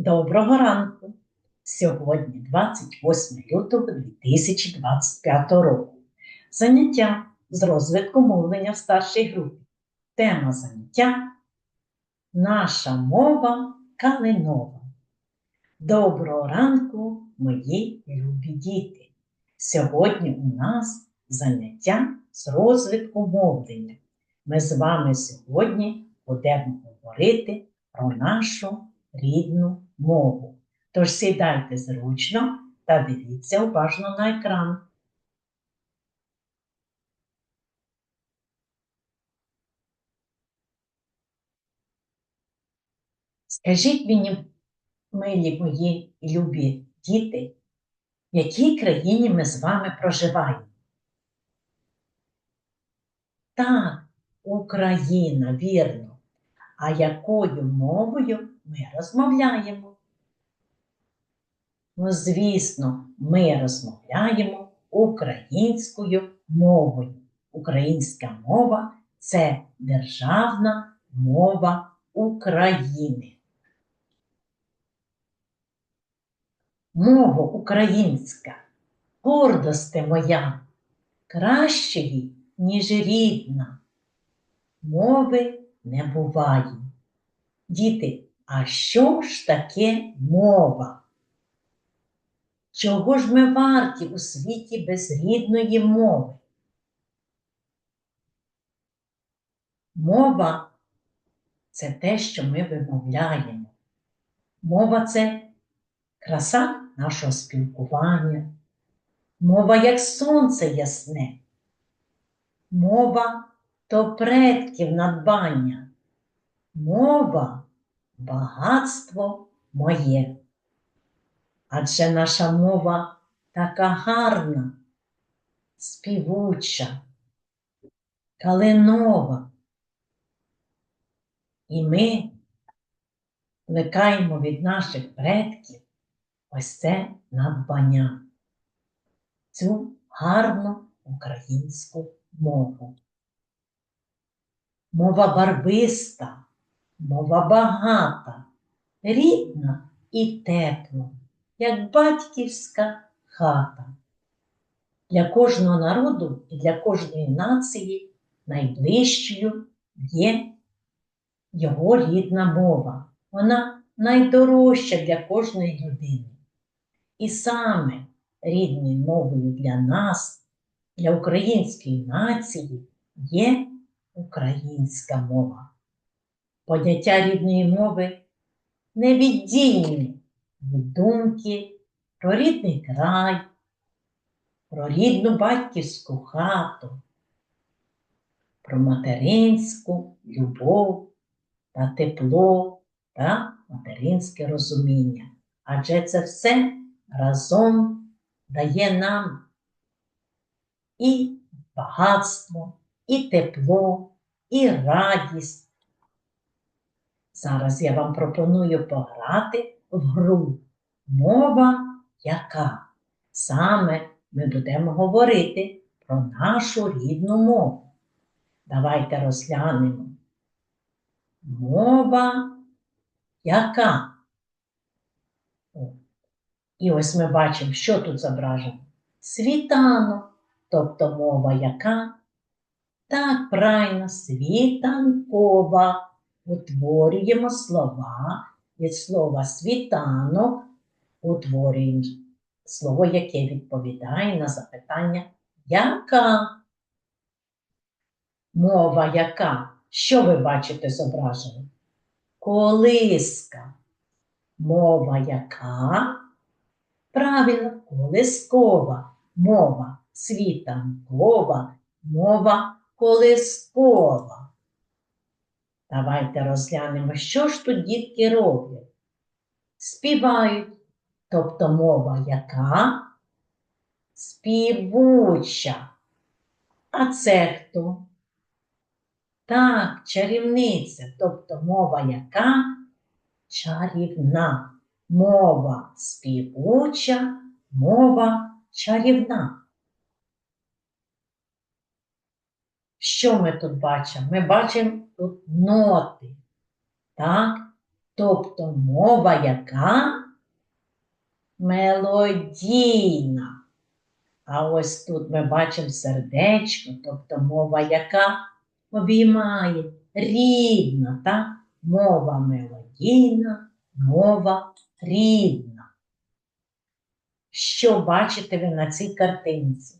Доброго ранку! Сьогодні 28 лютого 2025 року. Заняття з розвитку мовлення в старшій групі. Тема заняття Наша мова калинова. Доброго ранку, мої любі діти! Сьогодні у нас заняття з розвитку мовлення. Ми з вами сьогодні будемо говорити про нашу рідну мову. Тож сідайте зручно та дивіться уважно на екран. Скажіть мені, милі мої любі діти, в якій країні ми з вами проживаємо? Так, Україна, вірно. А якою мовою ми розмовляємо? Ну, звісно, ми розмовляємо українською мовою. Українська мова це державна мова України. Мова українська, гордосте моя, кращої, ніж рідна. Мови не буває. Діти, а що ж таке мова? Чого ж ми варті у світі без рідної мови? Мова це те, що ми вимовляємо. Мова це краса нашого спілкування. Мова як сонце ясне. Мова то предків надбання. Мова багатство моє. Адже наша мова така гарна, співуча, калинова. І ми плекаємо від наших предків ось це надбання, цю гарну українську мову. Мова барвиста, мова багата, рідна і тепла як батьківська хата. Для кожного народу і для кожної нації найближчою є його рідна мова. Вона найдорожча для кожної людини. І саме рідною мовою для нас, для української нації, є українська мова. Поняття рідної мови невіддільні від думки про рідний край, про рідну батьківську хату, про материнську любов та тепло та материнське розуміння. Адже це все разом дає нам і багатство, і тепло, і радість. Зараз я вам пропоную пограти в гру. Мова яка? Саме ми будемо говорити про нашу рідну мову. Давайте розглянемо. Мова яка? І ось ми бачимо, що тут зображено. Світанок, тобто мова яка? Так, правильно, світанкова. Утворюємо слова від слова світанок утворюємо слово, яке відповідає на запитання яка? Мова яка? Що ви бачите зображено? Колиска. Мова яка? Правильно, колискова. Мова світанкова, мова колискова. Давайте розглянемо, що ж тут дітки роблять. Співають, тобто мова яка? Співуча. А це хто? Так, чарівниця, тобто мова яка? Чарівна. Мова співуча, мова чарівна. Що ми тут бачимо? Ми бачимо тут ноти. Так? Тобто мова яка? Мелодійна. А ось тут ми бачимо сердечко, тобто мова яка обіймає рідна, так? Мова мелодійна, мова рідна. Що бачите ви на цій картинці?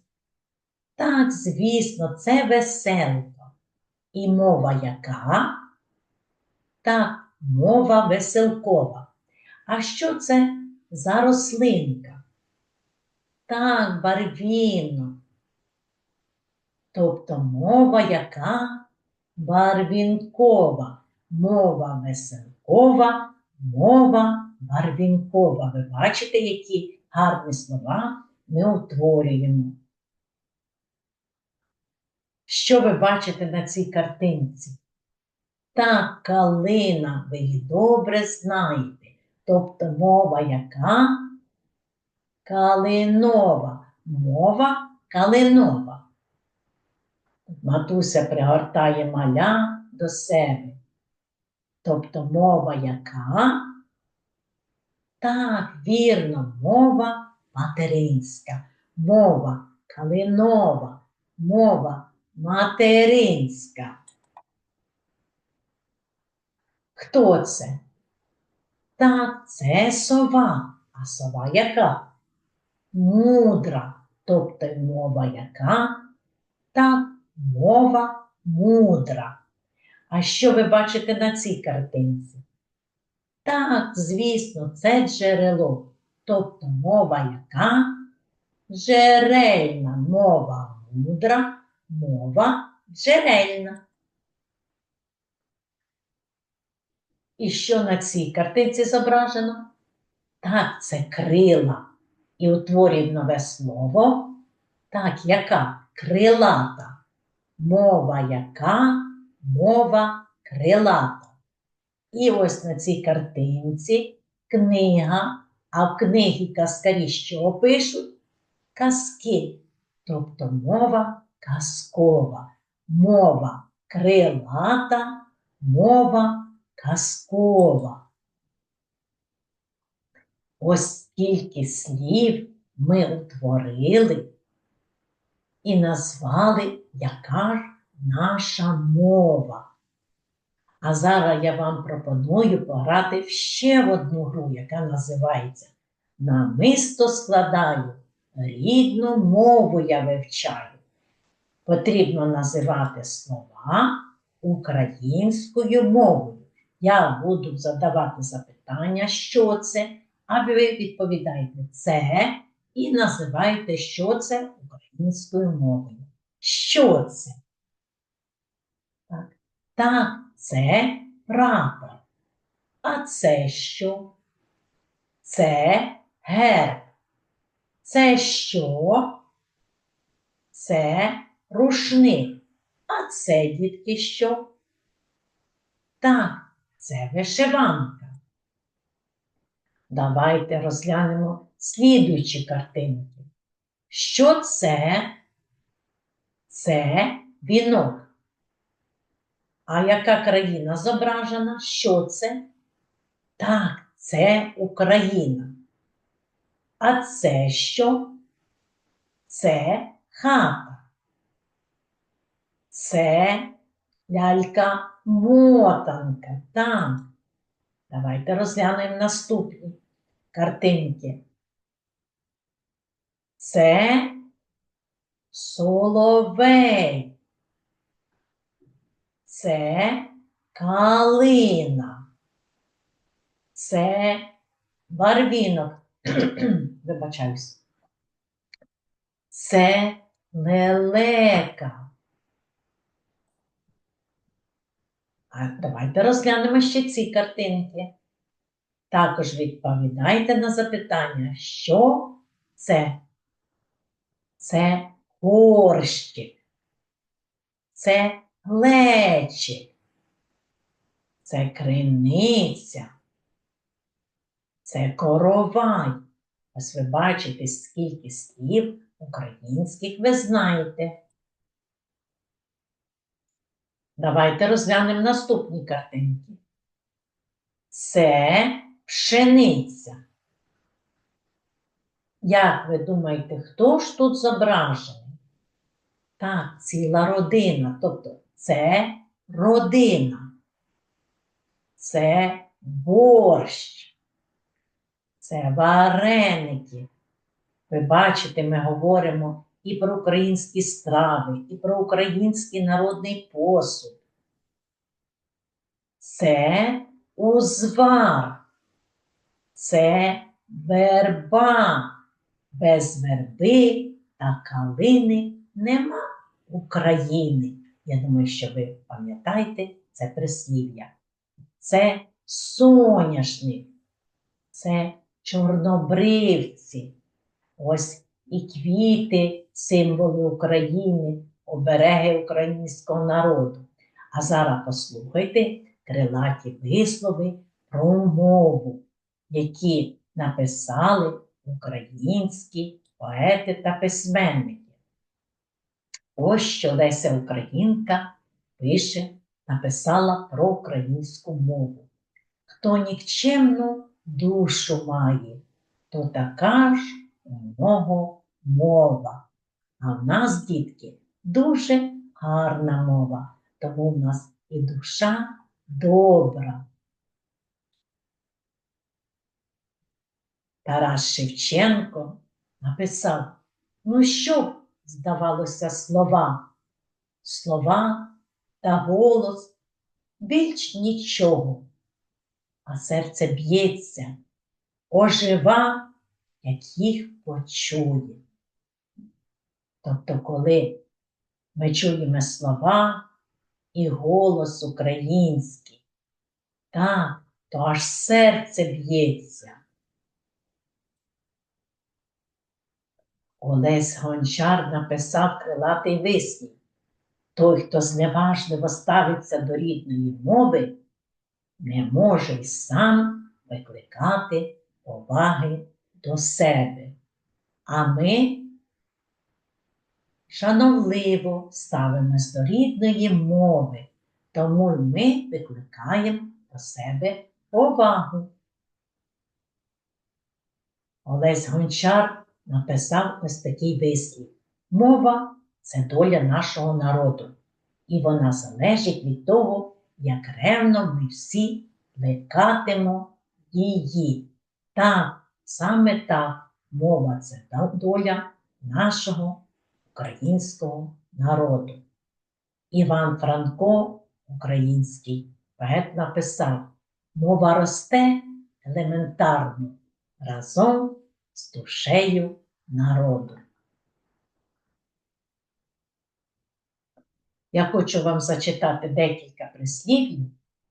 Так, звісно, це веселка. І мова яка? Так, мова веселкова. А що це за рослинка? Так, барвінок. Тобто мова яка? Барвінкова. Мова веселкова, мова барвінкова. Ви бачите, які гарні слова ми утворюємо. Що ви бачите на цій картинці? Так, калина, ви її добре знаєте. Тобто мова яка? Калинова. Мова калинова. Матуся пригортає маля до себе. Тобто мова яка? Так, вірно, мова материнська, мова калинова, мова материнська. Хто це? Так, це сова. А сова яка? Мудра, тобто мова яка? Так, мова мудра. А що ви бачите на цій картинці? Так, звісно, це джерело, тобто мова яка? Джерельна мова мудра, мова джерельна. І що на цій картинці зображено? Так, це крила. І утворює нове слово. Так, яка? Крилата. Мова яка? Мова крилата. І ось на цій картинці книга, а в книгі казкарі що пишуть? Казки. Тобто мова казкова, мова крилата, мова казкова. Ось скільки слів ми утворили і назвали, яка ж наша мова. А зараз я вам пропоную пограти ще в одну гру, яка називається Намисто складаю, рідну мову я вивчаю. Потрібно називати слова українською мовою. Я буду задавати запитання, що це, а ви відповідаєте це і називаєте, що це українською мовою. Що це? Так, так це прапор. А це що? Це герб. Це що? Це рушник. А це, дітки, що? Так, це вишиванка. Давайте розглянемо слідуючі картинки. Що це? Це вінок. А яка країна зображена? Що це? Так, це Україна. А це що? Це хата. Це лялька мотанка. Так. Давайте розглянемо наступні картинки. Це соловей. Це калина. Це барвінок. Вибачаюсь. Це лелека. А давайте розглянемо ще ці картинки. Також відповідайте на запитання, що це? Це горщик. Це глечик. Це криниця. Це коровай. Ось ви бачите, скільки слів українських ви знаєте. Давайте розглянемо наступні картинки. Це пшениця. Як ви думаєте, хто ж тут зображений? Так, ціла родина. Тобто це родина. Це борщ. Це вареники. Ви бачите, ми говоримо і про українські страви, і про український народний посуд. Це узвар. Це верба. Без верби та калини нема України. Я думаю, що ви пам'ятаєте це прислів'я. Це соняшник, це чорнобривці. Ось і квіти, символи України, обереги українського народу. А зараз послухайте крилаті вислови про мову, які написали українські поети та письменники. Ось що Леся Українка пише, написала про українську мову. Хто нікчемну душу має, то така ж у нього мова. А в нас, дітки, дуже гарна мова, тому в нас і душа добра. Тарас Шевченко написав, ну що, здавалося, слова, слова та голос, більш нічого, а серце б'ється, ожива, як їх почує. Тобто, коли ми чуємо слова і голос український, так, то аж серце б'ється. Олесь Гончар написав крилатий вислів. Той, хто зневажливо ставиться до рідної мови, не може й сам викликати поваги до себе. А ми шановливо ставимось до рідної мови, тому ми викликаємо до себе повагу. Олесь Гончар написав ось такий вислів. Мова це доля нашого народу, і вона залежить від того, як ревно ми всі плекатимо її. Так, саме так, мова це доля нашого українського народу. Іван Франко, український поет, написав: мова росте елементарно разом з душею народу. Я хочу вам зачитати декілька прислів'їв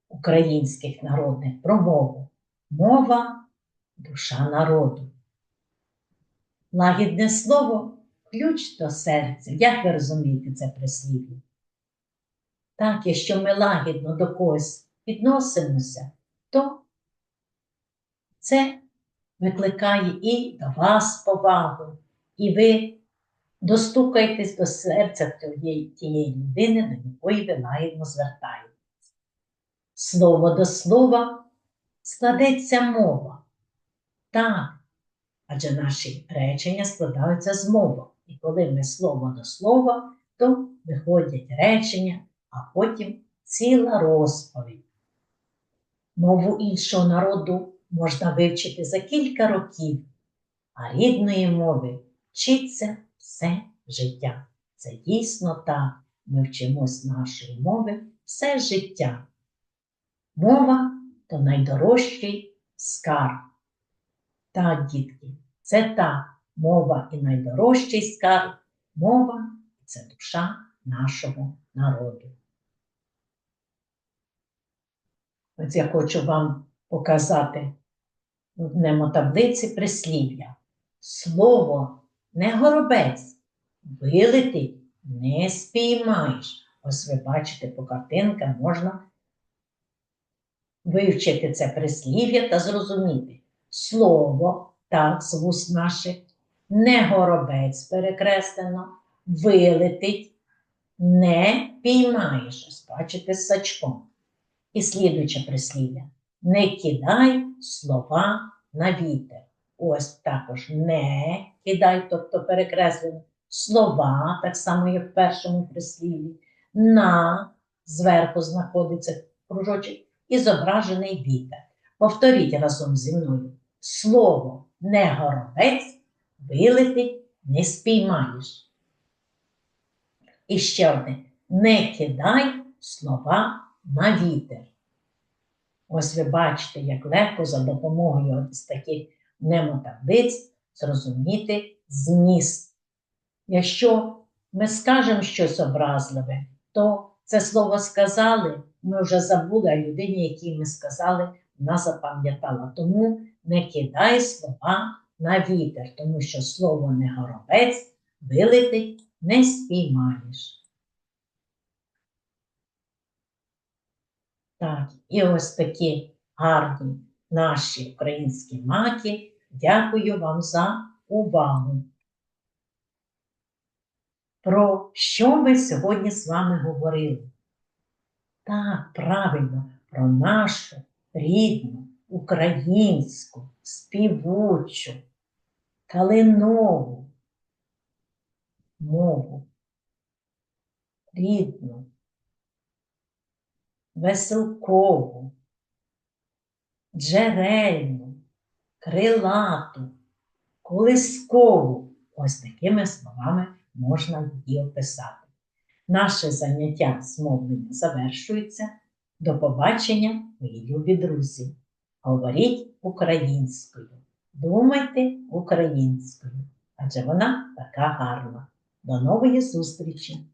українських народних про мову. Мова душа народу. Лагідне слово ключ до серця. Як ви розумієте це прислів'я? Так, якщо ми лагідно до когось відносимося, то це викликає і до вас повагу, і ви достукаєтесь до серця тієї, тієї людини, до якої ви лагідно звертаєтесь. Слово до слова складеться мова. Так, адже наші речення складаються з мовок. І коли ми слово до слова, то виходять речення, а потім ціла розповідь. Мову іншого народу можна вивчити за кілька років, а рідної мови вчиться все життя. Це дійсно так. Ми вчимось нашої мови все життя. Мова то найдорожчий скарб. Так, дітки, це так, мова і найдорожчий скарб, мова це душа нашого народу. Ось я хочу вам показати в немотаблиці прислів'я. Слово не горобець, вилетить не спіймаєш. Ось ви бачите по картинкам можна вивчити це прислів'я та зрозуміти. Слово, так, з вуст наших, не горобець перекреслено, вилетить, не піймаєш. Бачите сачком. І слідуюче прислів'я. Не кидай слова на вітер. Ось також не кидай, тобто перекреслюємо слова, так само, як в першому прислів'ї. На зверху знаходиться кружочок і зображений вітер. Повторіть разом зі мною. Слово не горобець вилетить, не спіймаєш. І ще одне. Не кидай слова на вітер. Ось ви бачите, як легко за допомогою ось таких немотаблиць зрозуміти зміст. Якщо ми скажемо щось образливе, то це слово сказали, ми вже забули, а людині, якій ми сказали, вона запам'ятала. Тому не кидай слова на вітер, тому що слово не горобець вилетить, не спіймаєш. Так, і ось такі гарні наші українські маки. Дякую вам за увагу. Про що ми сьогодні з вами говорили? Так, правильно, про нашу рідну, українську, співучу, калинову мову. Рідну, веселкову, джерельну, крилату, колискову. Ось такими словами можна її описати. Наше заняття з мовлення завершується. До побачення, мої любі друзі. Говоріть українською, думайте українською, адже вона така гарна. До нової зустрічі!